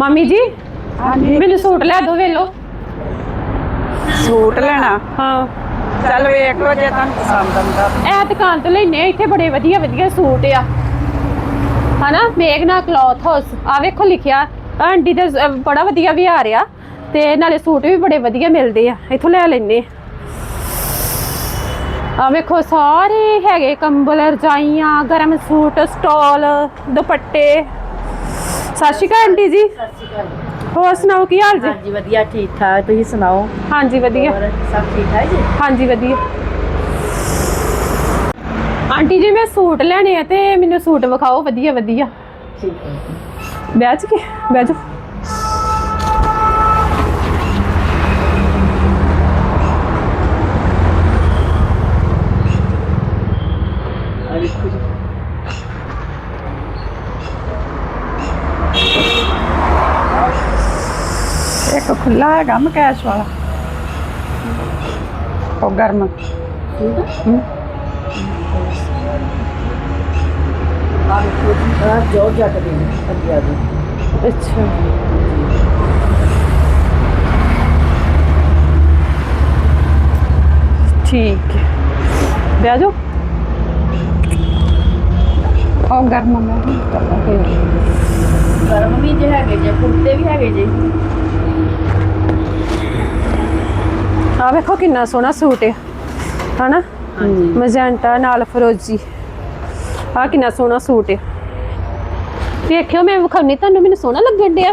ਮਾਮੀ ਜੀ ਹਾਂਜੀ। ਮੈਨੂੰ ਸੂਟ ਲੈ ਦਿਓ ਵੇਲੋ ਸੂਟ ਲੈਣਾ? ਹਾਂ। ਚੱਲ ਵੇਖ ਲਓ ਜੇ ਤੁਹਾਨੂੰ ਪਸੰਦ ਆਉਂਦਾ। ਇਹ ਦੁਕਾਨ ਤੋਂ ਲੈਨੇ ਆ ਇੱਥੇ ਬੜੇ ਵਧੀਆ ਵਧੀਆ ਸੂਟ ਆ। ਹਨਾ? ਮੇਗਨਾ ਕਲੌਥ ਹਾਊਸ। ਆ ਵੇਖੋ ਲਿਖਿਆ ਆਂਟੀ ਦਾ ਜ਼- ਬੜਾ ਵਧੀਆ ਵੀ ਆ ਰਿਹਾ ਤੇ ਨਾਲੇ ਸੂਟ ਵੀ ਬੜੇ ਵਧੀਆ ਮਿਲਦੇ ਆ। ਇੱਥੋਂ ਲੈ ਲੈਨੇ ਆ। ਵੇਖੋ ਸਾਰੇ ਹੈਗੇ ਕੰਬਲ ਰਜਾਈਆਂ ਗਰਮ ਸੂਟ ਸਟਾਲ ਦੁਪੱਟੇ। ਸਤਿ ਸ਼੍ਰੀ ਅਕਾਲ ਆਂਟੀ ਜੀ। ਸਤਿ ਸ਼੍ਰੀ ਅਕਾਲ। ਹੋਰ ਸੁਣਾਓ ਕੀ ਹਾਲ ਜੀ? ਹਾਂਜੀ ਵਧੀਆ ਠੀਕ ਠਾਕ। ਤੁਸੀਂ ਸੁਣਾਓ? ਹਾਂਜੀ ਵਧੀਆ। ਹੋਰ ਸਭ ਠੀਕ ਠਾਕ ਜੀ? ਹਾਂਜੀ ਵਧੀਆ। ਆਂਟੀ ਜੀ ਮੈਂ ਸੂਟ ਲੈਣੇ ਆ ਤੇ ਮੈਨੂੰ ਸੂਟ ਵਿਖਾਓ ਵਧੀਆ ਵਧੀਆ। ਠੀਕ ਹੈ। ਬੈਠ ਕੇ ਜਾਓ। ਇੱਕ ਖੁੱਲਾ ਹੈਗਾ ਮਕੈਸ਼ ਵਾਲਾ। ਉਹ ਗਰਮ। ਆ ਦੇਖੋ ਜੀ ਆ ਜੱਟ ਦੇ ਨੇ ਪੰਜਾਬ ਦੇ ਅੱਛਾ। ਠੀਕ ਹੈ। ਬਹਿ ਜਾਓ। ਉਹ ਗਰਮ ਮੈਂ ਗਰਮ ਵੀ ਜੇ ਹੈਗੇ ਜੇ ਕੁੜਤੇ ਵੀ ਹੈਗੇ ਜੇ। ਆ ਵੇਖੋ ਕਿੰਨਾ ਸੋਹਣਾ ਸੂਟ ਹੈ। ਹਨਾ? ਮਜੈਂਟਾ ਨਾਲ ਫਰੋਜੀ। ਆ ਕਿੰਨਾ ਸੋਹਣਾ ਸੂਟ ਹੈ। ਵੇਖਿਓ ਮੈਂ ਵਿਖਾਉਣੀ ਤੁਹਾਨੂੰ ਮੈਨੂੰ ਸੋਹਣਾ ਲੱਗਣ ਡਿਆ।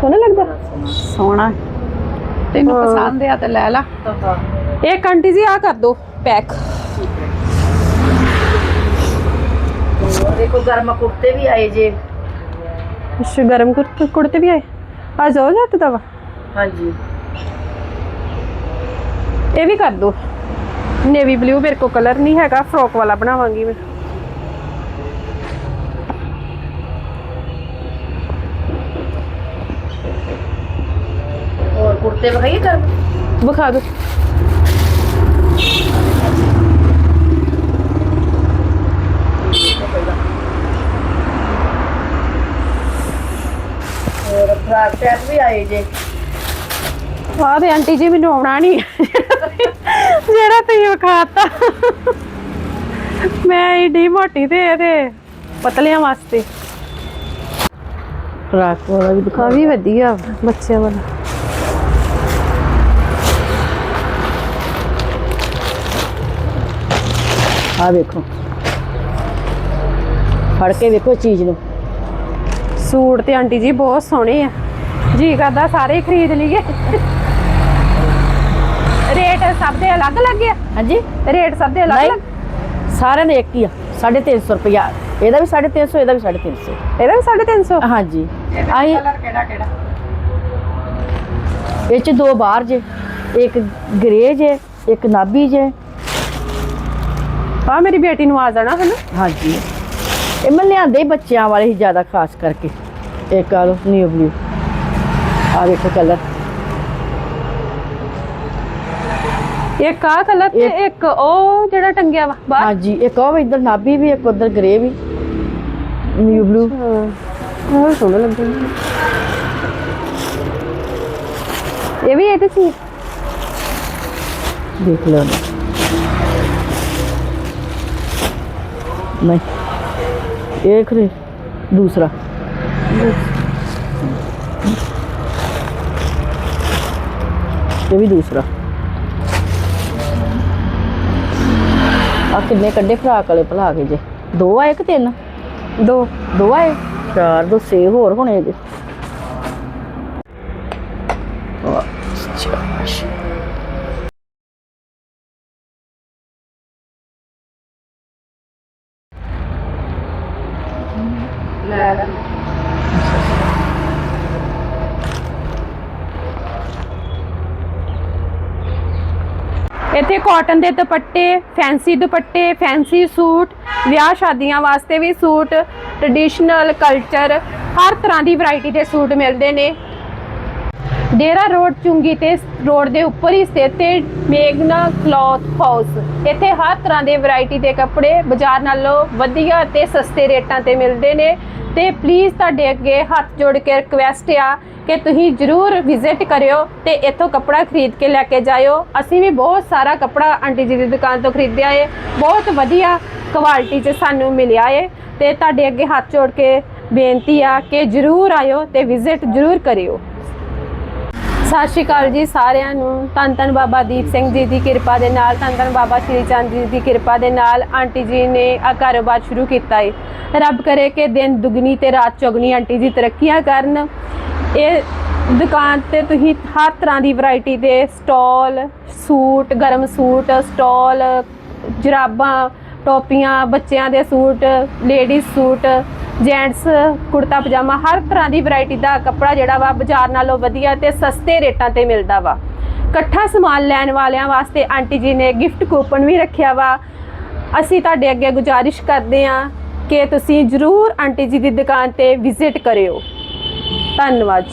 ਸੋਹਣਾ ਲੱਗਦਾ? ਸੋਹਣਾ। ਤੈਨੂੰ। ਪਸੰਦ ਆ ਤੇ ਲੈ ਲਾ। ਇੱਕ ਆਂਟੀ ਜੀ ਆ ਕਰ ਦੋ ਪੈਕ। ਦੇਖੋ ਗਰਮ ਕੁੜਤੇ ਵੀ ਆਏ ਜੇ। ਅੱਛਾ ਗਰਮ ਕੁੜ- ਕੁੜਤੇ ਵੀ ਆਏ? ਆ ਜਾਓ ਜੱਟ ਦਾ ਵਾ? ਹਾਂਜੀ। ਇਹ ਵੀ ਕਰ ਦੋ। ਨੇਵੀ ਬਲੂ ਮੇਰੇ ਕੋ ਕਲਰ ਨਹੀਂ ਹੈਗਾ ਫਰੋਕ ਵਾਲਾ ਬਣਾਵਾਂਗੀ ਮੈਂ। ਹੋਰ ਕੁੜਤੇ ਵਿਖਾਈਏ ਗਰਮ ਵਿਖਾ ਦੋ। ਹੋਰ ਫਰਾਕ ਟੈਪ ਵੀ ਆਏ ਜੇ। ਆਹ ਦੇ ਆਂਟੀ ਜੀ ਮੈਨੂੰ ਆਉਣਾ ਨਹੀਂ ਜਿਹੜਾ ਤੁਸੀਂ ਵਿਖਾਤਾ। ਮੈਂ ਏਡੀ ਮੋਟੀ ਤੇ ਇਹਦੇ ਪਤਲਿਆਂ ਵਾਸਤੇ। ਫਰਾਕ ਵਾਲਾ ਵੀ ਆ ਵੀ ਵਧੀਆ ਬੱਚਿਆਂ ਵਾਲਾ। ਆ ਵੇਖੋ। ਫੜ ਕੇ ਵੇਖੋ ਚੀਜ਼ ਨੂੰ। ਸੂਟ ਤੇ ਆਂਟੀ ਜੀ ਬਹੁਤ ਸੋਹਣੇ ਆ। ਜੀ ਕਰਦਾ ਸਾਰੇ ਖਰੀਦ ਲਈਏ। ਰੇਟ ਸਭ ਦੇ ਅਲੱਗ-ਅਲੱਗ ਆ। ਹਾਂਜੀ। ਰੇਟ ਸਭ ਦੇ ਅਲੱਗ-ਅਲੱਗ ਸਾਰਿਆਂ ਨੇ ਇੱਕ ਹੀ ਆ 350 ਰੁਪਇਆ ਇਹਦਾ ਵੀ 350 ਇਹਦਾ ਵੀ 350 ਇਹਦਾ ਵੀ 350 ਹਾਂਜੀ। ਆਈ ਕਲਰ ਕਿਹੜਾ ਕਿਹੜਾ? ਇਹ ਚ ਦੋ ਬਾਹਰ ਜੇ ਇੱਕ ਗ੍ਰੇ ਜੇ ਇੱਕ ਨਾਭੀ ਜੇ। ਆ ਮੇਰੀ ਬੇਟੀ ਨੂੰ ਆ ਜਾਣਾ ਹਨਾ। ਹਾਂਜੀ। ਇਹ ਮੈਂ ਲਿਆਂਦੇ ਬੱਚਿਆਂ ਵਾਲੇ ਹੀ ਜ਼ਿਆਦਾ ਖਾਸ ਕਰਕੇ। ਇੱਕ ਆ ਲੋ ਨਿਊ ਬਲੂ ਆ ਦੇਖੋ ਕਲਰ ਇੱਕ ਆ ਕਲਰ ਤੇ ਇੱਕ- ਇੱਕ ਉਹ ਜਿਹੜਾ ਟੰਗਿਆ ਵਾ ਬਾਹਰ ਹਾਂਜੀ ਇੱਕ ਉਹ ਇਧਰ ਨਾਭੀ ਵੀ ਇੱਕ ਉਧਰ ਗ੍ਰੇ ਵੀ ਨਿਊ ਬਲੂ ਹਾਂ ਉਹ ਸੋਹਣਾ ਲੱਗਦਾ ਇਹ ਵੀ ਇਹਦੇ ਸੀ ਦੇਖ ਲਓ ਨਾ ਨਹੀਂ ਇਹ ਇਹ ਵੀ ਦੂਸਰਾ। ਆ ਕਿੰਨੇ ਕੱਢੇ ਫਰਾਕ ਵਾਲੇ ਭਲਾ ਕੇ ਜੇ। ਦੋ ਆਏ ਕਿ ਤਿੰਨ? ਦੋ। ਦੋ ਆਏ? ਚਾਰ ਦੋ ਸੇ ਹੋਰ ਹੋਣੇ ਜੇ। ਅੱਛਾ ਇੱਥੇ ਕਾਟਨ ਦੇ ਦੁਪੱਟੇ ਫੈਂਸੀ ਦੁਪੱਟੇ ਫੈਂਸੀ ਸੂਟ, ਵਿਆਹ ਸ਼ਾਦੀਆਂ ਵਾਸਤੇ ਵੀ ਸੂਟ ਟ੍ਰੈਡੀਸ਼ਨਲ ਕਲਚਰ ਹਰ ਤਰ੍ਹਾਂ ਦੀ ਵੈਰਾਈਟੀ ਦੇ ਸੂਟ ਮਿਲਦੇ ਨੇ। ਡੇਰਾ ਰੋਡ ਚੁੰਗੀ ਤੇ ਰੋਡ ਦੇ ਉੱਪਰ ਹੀ ਸਥਿਤ ਹੈ ਮੇਗਨਾ ਕਲੌਥ ਹਾਊਸ ਇੱਥੇ ਹਰ ਤਰ੍ਹਾਂ ਦੇ ਵੈਰਾਈਟੀ ਦੇ ਕੱਪੜੇ ਬਾਜ਼ਾਰ ਨਾਲੋਂ ਵਧੀਆ ਤੇ ਸਸਤੇ ਰੇਟਾਂ ਤੇ ਮਿਲਦੇ ਨੇ। ਤੇ ਪਲੀਜ਼ ਤੁਹਾਡੇ ਅੱਗੇ ਹੱਥ ਜੋੜ ਕੇ ਰਿਕਵੈਸਟ ਆ ਕਿ ਤੁਸੀਂ ਜਰੂਰ ਵਿਜ਼ਿਟ ਕਰਿਓ ਤੇ ਇੱਥੋਂ ਕੱਪੜਾ ਖਰੀਦ ਕੇ ਲੈ ਕੇ ਜਾਇਓ। ਅਸੀਂ ਵੀ ਬਹੁਤ ਸਾਰਾ ਕੱਪੜਾ ਆਂਟੀ ਜੀ ਦੀ ਦੁਕਾਨ ਤੋਂ ਖਰੀਦਿਆ ਏ। ਬਹੁਤ ਵਧੀਆ ਕੁਆਲਿਟੀ 'ਚ ਸਾਨੂੰ ਮਿਲਿਆ ਏ ਤੇ ਤੁਹਾਡੇ ਅੱਗੇ ਹੱਥ ਜੋੜ ਕੇ ਬੇਨਤੀ ਆ ਕਿ ਜਰੂਰ ਆਇਓ ਤੇ ਵਿਜ਼ਿਟ ਜਰੂਰ ਕਰਿਓ। ਸਤਿ ਸ਼੍ਰੀ ਅਕਾਲ ਜੀ ਸਾਰਿਆਂ ਨੂੰ। ਧੰਨ ਧੰਨ ਬਾਬਾ ਦੀਪ ਸਿੰਘ ਜੀ ਦੀ ਕਿਰਪਾ ਦੇ ਨਾਲ, ਧੰਨ ਧੰਨ ਬਾਬਾ ਸ਼੍ਰੀ ਚੰਦ ਜੀ ਦੀ ਕਿਰਪਾ ਦੇ ਨਾਲ ਆਂਟੀ ਜੀ ਨੇ ਆ ਕਾਰੋਬਾਰ ਸ਼ੁਰੂ ਕੀਤਾ ਹੈ ਰੱਬ ਕਰੇ ਕਿ ਦਿਨ ਦੁਗਣੀ ਤੇ ਰਾਤ ਚੌਗਣੀ ਆਂਟੀ ਜੀ ਤਰੱਕੀਆਂ ਕਰਨ। ਇਹ ਦੁਕਾਨ ਤੇ ਤੁਸੀਂ ਹਰ ਤਰ੍ਹਾਂ ਦੀ ਵੈਰਾਈਟੀ ਦੇ ਸਟਾਲ, ਸੂਟ, ਗਰਮ ਸੂਟ, ਸਟਾਲ, ਜਰਾਬਾਂ, ਟੋਪੀਆਂ, ਬੱਚਿਆਂ ਦੇ suit, ladies suit, gents, kurta, pyjama, ਹਰ ਤਰ੍ਹਾਂ ਦੀ ਵੈਰਾਈਟੀ ਦਾ ਕੱਪੜਾ ਜਿਹੜਾ ਵਾ ਬਾਜ਼ਾਰ ਨਾਲੋਂ ਵਧੀਆ ਤੇ ਸਸਤੇ ਰੇਟਾਂ ਤੇ ਮਿਲਦਾ ਵਾ। ਇਕੱਠਾ ਸਮਾਨ ਲੈਣ ਵਾਲਿਆਂ ਵਾਸਤੇ ਆਂਟੀ ਜੀ ਨੇ ਗਿਫਟ ਕੂਪਨ ਵੀ ਰੱਖਿਆ ਵਾ। ਅਸੀਂ ਤੁਹਾਡੇ ਅੱਗੇ ਗੁਜ਼ਾਰਿਸ਼ ਕਰਦੇ ਹਾਂ ਕਿ ਤੁਸੀਂ ਜਰੂਰ ਆਂਟੀ ਜੀ ਦੀ ਦੁਕਾਨ ਤੇ ਵਿਜ਼ਿਟ ਕਰਿਓ। ਧੰਨਵਾਦ